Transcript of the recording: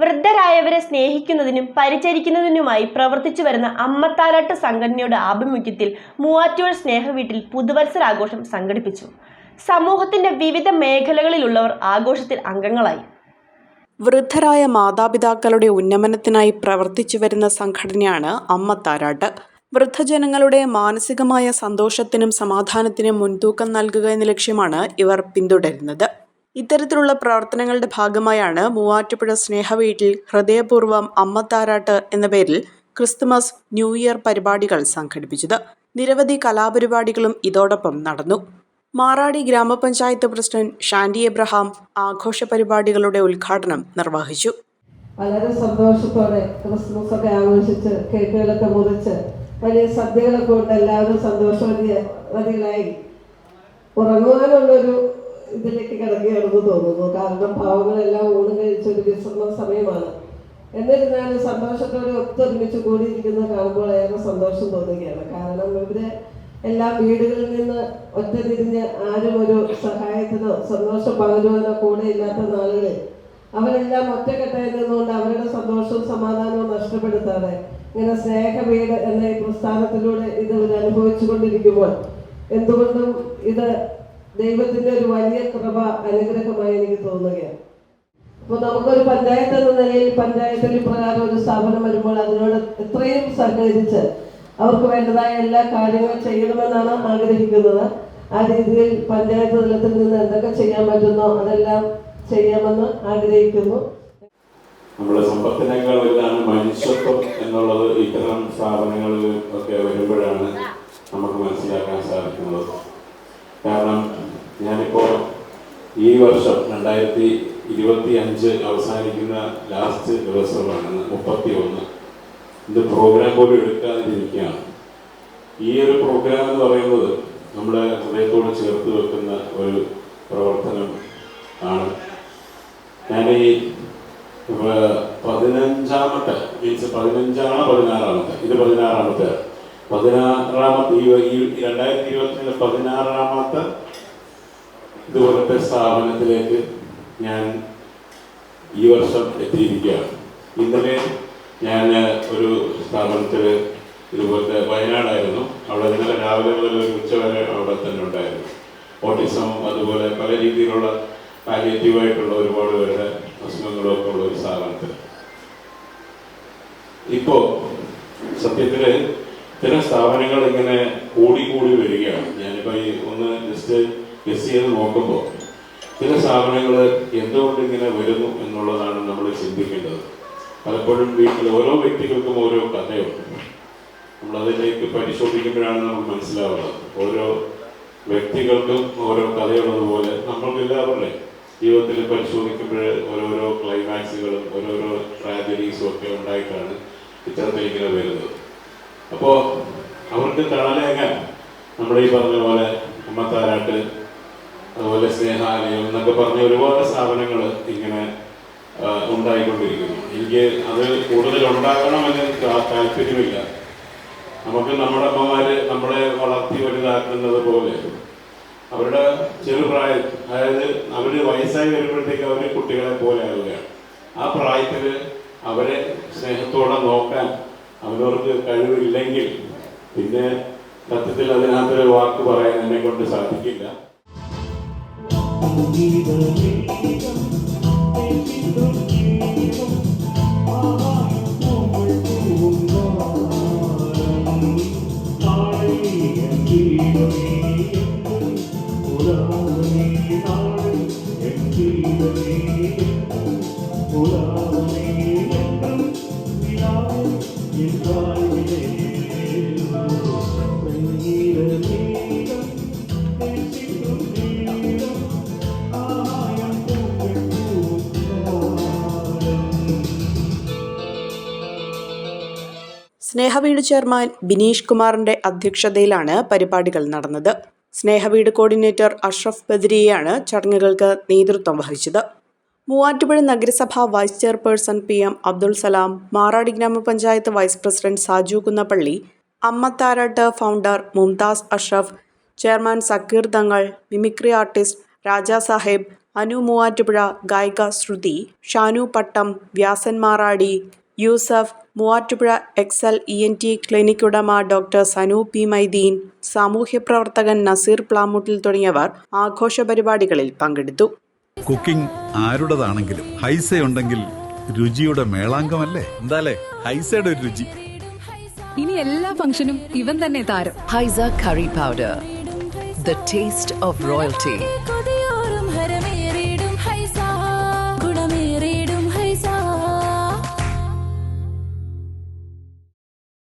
വൃദ്ധരായവരെ സ്നേഹിക്കുന്നതിനും പരിചരിക്കുന്നതിനുമായി പ്രവർത്തിച്ചു വരുന്ന അമ്മത്താലാട്ട് സംഘടനയുടെ ആഭിമുഖ്യത്തിൽ മൂവാറ്റുപുഴ സ്നേഹവീട്ടിൽ പുതുവത്സരാഘോഷം സംഘടിപ്പിച്ചു. സമൂഹത്തിന്റെ വിവിധ മേഖലകളിലുള്ളവർ ആഘോഷത്തിൽ അംഗങ്ങളായി. വൃദ്ധരായ മാതാപിതാക്കളുടെ ഉന്നമനത്തിനായി പ്രവർത്തിച്ചു വരുന്ന സംഘടനയാണ് അമ്മ താരാട്ട് വൃദ്ധജനങ്ങളുടെ മാനസികമായ സന്തോഷത്തിനും സമാധാനത്തിനും മുൻതൂക്കം നൽകുക എന്ന ലക്ഷ്യമാണ് ഇവർ പിന്തുടരുന്നത്. ഇത്തരത്തിലുള്ള പ്രവർത്തനങ്ങളുടെ ഭാഗമായാണ് മൂവാറ്റുപുഴ സ്നേഹവീട്ടിൽ ഹൃദയപൂർവം അമ്മത്താരാട്ട് എന്ന പേരിൽ ക്രിസ്തുമസ് ന്യൂ ഇയർ പരിപാടികൾ സംഘടിപ്പിച്ചത്. നിരവധി കലാപരിപാടികളും ഇതോടൊപ്പം നടന്നു. മാറാടി ഗ്രാമപഞ്ചായത്ത് പ്രസിഡന്റ് ഷാൻഡി എബ്രഹാം ആഘോഷ പരിപാടികളുടെ ഉദ്ഘാടനം നിർവഹിച്ചു. വളരെ സന്തോഷത്തോടെ ക്രിസ്മസ് ഒക്കെ ആഘോഷിച്ച് കേക്കുകളൊക്കെ മുറിച്ച് വലിയ സദ്യകളൊക്കെ കൊണ്ട് എല്ലാവരും സന്തോഷവതിയായി ഉറങ്ങുവാനുള്ളൊരു ഇതിലേക്ക് കിടക്കുകയാണെന്ന് തോന്നുന്നു. കാരണം പാവങ്ങളെല്ലാം ഊണ് കഴിച്ച ഒരു വിശ്രമ സമയമാണ്. എന്നിരുന്നാലും സന്തോഷത്തോടെ ഒത്തൊരുമിച്ച് കൂടിയിരിക്കുന്ന കാണുമ്പോൾ ഏറെ സന്തോഷം തോന്നുകയാണ്. കാരണം ഇവർ എല്ലാ വീടുകളിൽ നിന്ന് ഒറ്റതിരിഞ്ഞ് ആരും ഒരു സഹായത്തിനോ സന്തോഷം പകരുവാനോ കൂടെ ഇല്ലാത്ത നാളുകളിൽ അവരെല്ലാം ഒറ്റക്കെട്ടായി നിന്നുകൊണ്ട് അവരുടെ സന്തോഷവും സമാധാനവും നഷ്ടപ്പെടുത്താതെ ഇങ്ങനെ സ്നേഹവീട് എന്ന ഈ പ്രസ്ഥാനത്തിലൂടെ ഇത് അനുഭവിച്ചു കൊണ്ടിരിക്കുമ്പോൾ എന്തുകൊണ്ടും ഇത് ദൈവത്തിന്റെ ഒരു വലിയ കൃപ അനുഗ്രഹമായി എനിക്ക് തോന്നുകയാണ്. അപ്പോൾ നമുക്കൊരു പഞ്ചായത്ത് എന്ന നിലയിൽ പഞ്ചായത്തിൽ പ്രകാരം ഒരു സ്ഥാപനം വരുമ്പോൾ അതിനോട് എത്രയും സഹകരിച്ച് അവർക്ക് വേണ്ടതായ എല്ലാ കാര്യങ്ങളും ചെയ്യണമെന്നാണ് ആഗ്രഹിക്കുന്നത്. ആ രീതിയിൽ പഞ്ചായത്ത് തലത്തിൽ നിന്ന് എന്തൊക്കെ ചെയ്യാൻ പറ്റുന്നോ അതെല്ലാം ചെയ്യാമെന്ന് ആഗ്രഹിക്കുന്നു. നമ്മുടെ സമ്പത്തിനേക്കാൾ വലുതാണ് മനുഷ്യത്വം എന്നുള്ളത് ഇത്തരം സ്ഥാപനങ്ങളിൽ ഒക്കെ വരുമ്പോഴാണ് നമുക്ക് മനസ്സിലാക്കാൻ സാധിക്കുന്നത്. കാരണം ഞാനിപ്പോൾ ഈ വർഷം രണ്ടായിരത്തി ഇരുപത്തി അഞ്ച് അവസാനിക്കുന്ന ലാസ്റ്റ് ദിവസമാണ് മുപ്പത്തി ഒന്ന് ഇത് പ്രോഗ്രാം പോലും എടുക്കാതിരിക്കുകയാണ്. ഈ ഒരു പ്രോഗ്രാം എന്ന് പറയുന്നത് നമ്മുടെ ഹൃദയത്തോട് ചേർത്ത് വെക്കുന്ന ഒരു പ്രവർത്തനം ആണ്. ഞാൻ ഈ പതിനഞ്ചാമത്തെ മീൻസ് പതിനഞ്ചാണോ പതിനാറാമത്തെ? ഇത് പതിനാറാമത്തെ. പതിനാറാമത്തെ ഈ രണ്ടായിരത്തി ഇരുപത്തിനാല് പതിനാറാമത്തെ ഇതുപോലത്തെ സ്ഥാപനത്തിലേക്ക് ഞാൻ ഈ വർഷം എത്തിയിരിക്കുകയാണ്. ഇന്നലെ ഞാൻ ഒരു സ്ഥാപനത്തിൽ ഇതുപോലത്തെ വയനാടായിരുന്നു. അവിടെ ഇന്നലെ രാവിലെ മുതൽ ഒരു ഉച്ച വരെ അവിടെ തന്നെ ഉണ്ടായിരുന്നു. ഓട്ടിസം അതുപോലെ പല രീതിയിലുള്ള പാലിയേറ്റീവായിട്ടുള്ള ഒരുപാട് പേരുടെ അസുഖങ്ങളും ഒക്കെ ഉള്ള ഒരു സ്ഥാപനത്തിൽ. ഇപ്പോൾ സത്യത്തിൽ ചില സ്ഥാപനങ്ങൾ ഇങ്ങനെ കൂടി കൂടി വരികയാണ്. ഞാനിപ്പോ ഈ ഒന്ന് ജസ്റ്റ് ഗസ് ചെയ്ത് നോക്കുമ്പോൾ ചില സ്ഥാപനങ്ങൾ എന്തുകൊണ്ട് ഇങ്ങനെ വരുന്നു എന്നുള്ളതാണ് നമ്മൾ ചിന്തിക്കേണ്ടത്. പലപ്പോഴും വീട്ടിൽ ഓരോ വ്യക്തികൾക്കും ഓരോ കഥയുണ്ട്. നമ്മളതിലേക്ക് പരിശോധിക്കുമ്പോഴാണ് നമുക്ക് മനസ്സിലാവുന്നത്. ഓരോ വ്യക്തികൾക്കും ഓരോ കഥയുള്ളതുപോലെ നമ്മൾക്ക് എല്ലാവരുടെ ജീവിതത്തിൽ പരിശോധിക്കുമ്പോൾ ഓരോരോ ക്ലൈമാക്സുകളും ഓരോരോ ട്രാജഡീസും ഒക്കെ ഉണ്ടായിട്ടാണ് ഇങ്ങനെ വരുന്നത്. അപ്പോൾ അവർക്ക് തണലേകാൻ നമ്മുടെ ഈ പറഞ്ഞ പോലെ അമ്മത്താരാട്ട് അതുപോലെ സ്നേഹാലയം എന്നൊക്കെ പറഞ്ഞ ഒരുപാട് സ്ഥാപനങ്ങൾ ഇങ്ങനെ ഉണ്ടായിക്കൊണ്ടിരിക്കുന്നു. എനിക്ക് അത് കൂടുതൽ ഉണ്ടാകണമെന്ന് താ- താല്പര്യമില്ല. നമുക്ക് നമ്മുടെ അമ്മമാര് നമ്മളെ വളർത്തി വലുതാക്കുന്നത് പോലെ. അവരുടെ ചെറുപ്രായം അതായത് അവർ വയസ്സായി വരുമ്പോഴത്തേക്ക് അവർ കുട്ടികളെ പോലെ ആവുകയാണ്. ആ പ്രായത്തിൽ അവരെ സ്നേഹത്തോടെ നോക്കാൻ അവരവർക്ക് കഴിവില്ലെങ്കിൽ പിന്നെ സത്യത്തിൽ അതിനകത്തൊരു വാക്ക് പറയാൻ എന്നെ കൊണ്ട് സാധിക്കില്ല. I'll be the reason. Snehaveedu chairman Bineesh കുമാറിന്റെ അധ്യക്ഷതയിലാണ് പരിപാടികൾ നടന്നത്. സ്നേഹവീട് കോർഡിനേറ്റർ അഷ്റഫ് ബദ്രിയെയാണ് ചടങ്ങുകൾക്ക് നേതൃത്വം വഹിച്ചത്. മൂവാറ്റുപുഴ നഗരസഭ vice chairperson P M Abdul Salam Maradi ഗ്രാമപഞ്ചായത്ത് vice president Saju Kunnappally Ammatharattu founder Mumtaz Ashraf chairman Zakir Thangal mimicry artist Raja Saheb Anu Muvattupuzha ഗായിക Shruti Shanu Pattam Vyasan Maradi Yusuf Muvattupuzha Excel E N T clinic ഉടമ doctor Sanu P Maideen സാമൂഹ്യപ്രവർത്തകൻ നസീർ പ്ലാമുട്ടിൽ തുടങ്ങിയവർ ആഘോഷ പരിപാടികളിൽ പങ്കെടുത്തു. Cooking ആരുടേതാണെങ്കിലും Haiza ഉണ്ടെങ്കിൽ രുചിയുടെ മേളാങ്കമല്ലേ എന്താലേ? ഹൈസയുടെ ഒരു രുചി. ഇനി എല്ലാ ഫംഗ്ഷനും ഇവൻ തന്നെ താരം. Haisa curry powder the taste of royalty.